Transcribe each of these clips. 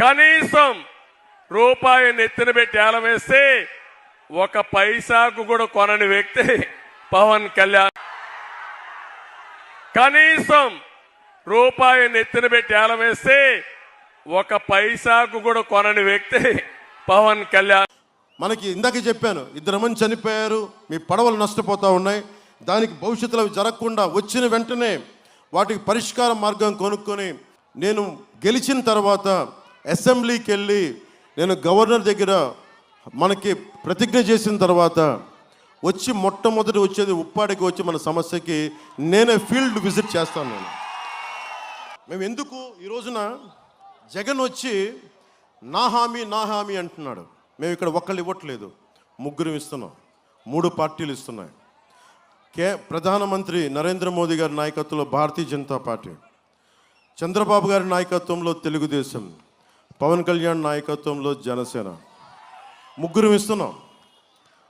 కనీసం రూపాయి నెత్తిన పెట్టి ఏలం వేస్తే ఒక పైసాకు కూడా కొనని వ్యక్తి పవన్ కళ్యాణ్. కనీసం రూపాయి నెత్తిన పెట్టి ఏలం వేస్తే ఒక పైసాకు కూడా కొనని వ్యక్తి పవన్ కళ్యాణ్. మనకి ఇందాక చెప్పాను ఇద్దరు మంది చనిపోయారు మీ పడవలు నష్టపోతూ ఉన్నాయి దానికి భవిష్యత్తులో జరగకుండా వచ్చిన వెంటనే వాటికి పరిష్కార మార్గం కొనుక్కొని నేను గెలిచిన తర్వాత అసెంబ్లీకి వెళ్ళి నేను గవర్నర్ దగ్గర మనకి ప్రతిజ్ఞ చేసిన తర్వాత వచ్చి మొట్టమొదటి వచ్చేది ఉప్పాడికి వచ్చి మన సమస్యకి నేనే ఫీల్డ్ విజిట్ చేస్తాను నేను. మేము ఎందుకు? ఈ రోజున జగన్ వచ్చి నా హామీ నా హామీ అంటున్నాడు. మేము ఇక్కడ ఒక్కళ్ళు ఇవ్వట్లేదు. ముగ్గురు ఇస్తున్నాం. మూడు పార్టీలు ఇస్తున్నాయి. కే ప్రధానమంత్రి నరేంద్ర మోదీ గారి నాయకత్వంలో భారతీయ జనతా పార్టీ. చంద్రబాబు గారి నాయకత్వంలో తెలుగుదేశం. పవన్ కళ్యాణ్ నాయకత్వంలో జనసేన. ముగ్గురు ఇస్తున్నాం.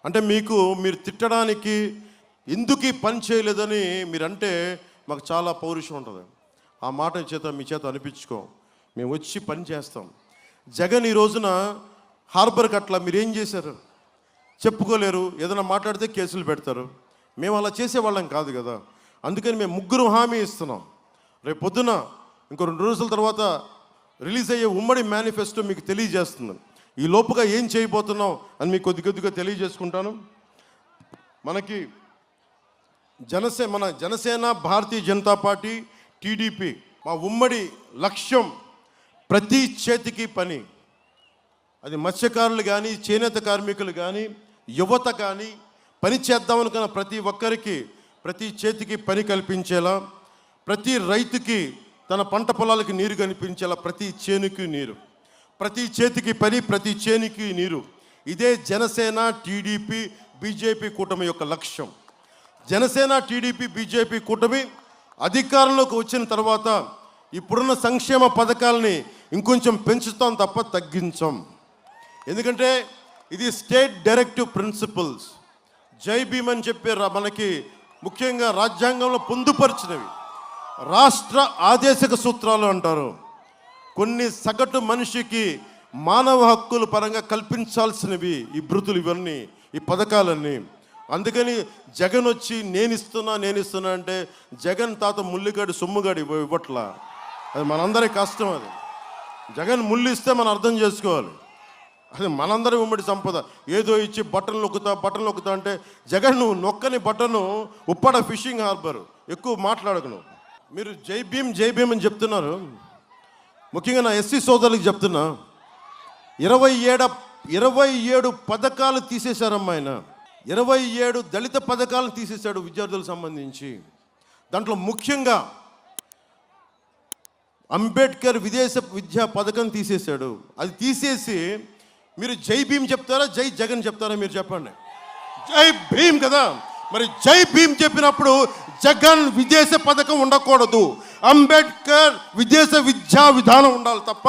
అంటే మీకు మీరు తిట్టడానికి ఎందుకు ఈ పని చేయలేదని మీరంటే మాకు చాలా పౌరుషం ఉంటుంది. ఆ మాట చేత మీ చేత అనిపించుకో. మేము వచ్చి పని చేస్తాం. జగన్ ఈ రోజున హార్బర్ కట్ల మీరేం చేశారు? చెప్పుకోలేరు. ఏదైనా మాట్లాడితే కేసులు పెడతారు. మేము అలా చేసేవాళ్ళం కాదు కదా. అందుకని మేము ముగ్గురు హామీ ఇస్తున్నాం. రేపు పొద్దున ఇంకో రెండు రోజుల తర్వాత రిలీజ్ అయ్యే ఉమ్మడి మేనిఫెస్టో మీకు తెలియజేస్తుంది. ఈ లోపుగా ఏం చేయబోతున్నాం అని మీకు కొద్ది కొద్దిగా తెలియజేసుకుంటాను. మనకి జనసే మన జనసేన భారతీయ జనతా పార్టీ టీడీపీ మా ఉమ్మడి లక్ష్యం ప్రతి చేతికి పని. అది మత్స్యకారులు కానీ చేనేత కార్మికులు కానీ యువత కానీ పని చేద్దామనుకున్న ప్రతి ఒక్కరికి ప్రతి చేతికి పని కల్పించేలా ప్రతి రైతుకి తన పంట పొలాలకి నీరు కనిపించేలా ప్రతి చేనుకి నీరు. ప్రతి చేతికి పని ప్రతి చేనికి నీరు. ఇదే జనసేన టీడీపీ బీజేపీ కూటమి యొక్క లక్ష్యం. జనసేన టీడీపీ బీజేపీ కూటమి అధికారంలోకి వచ్చిన తర్వాత ఇప్పుడున్న సంక్షేమ పథకాలని ఇంకొంచెం పెంచుతాం తప్ప తగ్గించాం. ఎందుకంటే ఇది స్టేట్ డైరెక్టివ్ ప్రిన్సిపల్స్. జై భీమ్ అని చెప్పి రా- మనకి ముఖ్యంగా రాజ్యాంగంలో పొందుపరిచినవి. రాష్ట్ర ఆదేశక సూత్రాలు అంటారు. కొన్ని సగటు మనిషికి మానవ హక్కుల పరంగా కల్పించాల్సినవి ఈ బృతులు ఇవన్నీ ఈ పథకాలన్నీ. అందుకని జగన్ వచ్చి నేను ఇస్తున్నా నేను ఇస్తున్నా అంటే జగన్ తాత ముల్లిగాడి సొమ్ముగాడి ఇవ్వట్లా? అది మనందరి కష్టం అది. జగన్ ముళ్ళు ఇస్తే మనం అర్థం చేసుకోవాలి. అది మనందరి ఉమ్మడి సంపద. ఏదో ఇచ్చి బట్టలు నొక్కుతా బట్టలు నొక్కుతా అంటే జగన్ నువ్వు నొక్కని బట్టను ఉప్పాడ ఫిషింగ్ హార్బర్. ఎక్కువ మాట్లాడకు నువ్వు. మీరు జై భీమ్ జై భీమ్ అని చెప్తున్నారు. ముఖ్యంగా నా ఎస్సీ సోదరులకు చెప్తున్నా. ఇరవై ఏడ ఇరవై ఏడు పథకాలు తీసేశారమ్మా ఆయన. ఇరవై ఏడు దళిత పథకాలను తీసేశాడు విద్యార్థులకు సంబంధించి. దాంట్లో ముఖ్యంగా అంబేద్కర్ విదేశ విద్యా పథకం తీసేశాడు. అది తీసేసి మీరు జై భీమ్ చెప్తారా జై జగన్ చెప్తారా మీరు చెప్పండి. జై భీమ్ కదా. మరి జై భీమ్ చెప్పినప్పుడు జగన్ విదేశ పథకం ఉండకూడదు. అంబేద్కర్ విదేశ విద్యా విధానం ఉండాలి తప్ప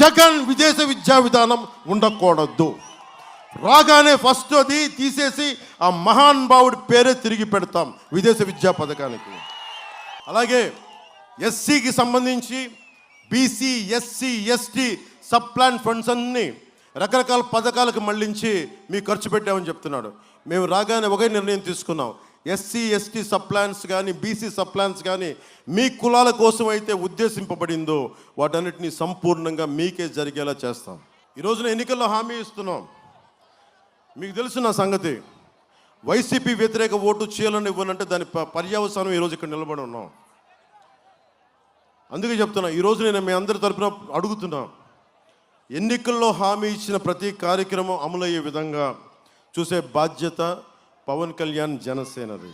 జగన్ విదేశ విద్యా విధానం ఉండకూడదు. రాగానే ఫస్ట్ అది తీసేసి ఆ మహాన్ భావుడి పేరే తిరిగి పెడతాం విదేశ విద్యా పథకానికి. అలాగే ఎస్సీకి సంబంధించి BC SC ST sub plan funds అన్నీ రకరకాల పథకాలకు మళ్ళించి మీ ఖర్చు పెట్టామని చెప్తున్నాడు. మేము రాగానే ఒకే నిర్ణయం తీసుకున్నాం. ఎస్సీ ఎస్టీ సప్లాన్స్ కానీ బీసీ సప్లాన్స్ కానీ మీ కులాల కోసం అయితే ఉద్దేశింపబడిందో వాటన్నిటిని సంపూర్ణంగా మీకే జరిగేలా చేస్తాం. ఈ రోజున ఎన్నికల్లో హామీ ఇస్తున్నాం. మీకు తెలుసు నా సంగతి. వైసీపీ వ్యతిరేక ఓటు చేయాలని ఇవ్వనంటే దాని పర్యవసానం ఈరోజు ఇక్కడ నిలబడి ఉన్నాం. అందుకే చెప్తున్నా ఈరోజు నేను మీ అందరి తరపున అడుగుతున్నాను ఎన్నికల్లో హామీ ఇచ్చిన ప్రతి కార్యక్రమం అమలయ్యే విధంగా చూసే బాధ్యత పవన్ కళ్యాణ్ జనసేనది.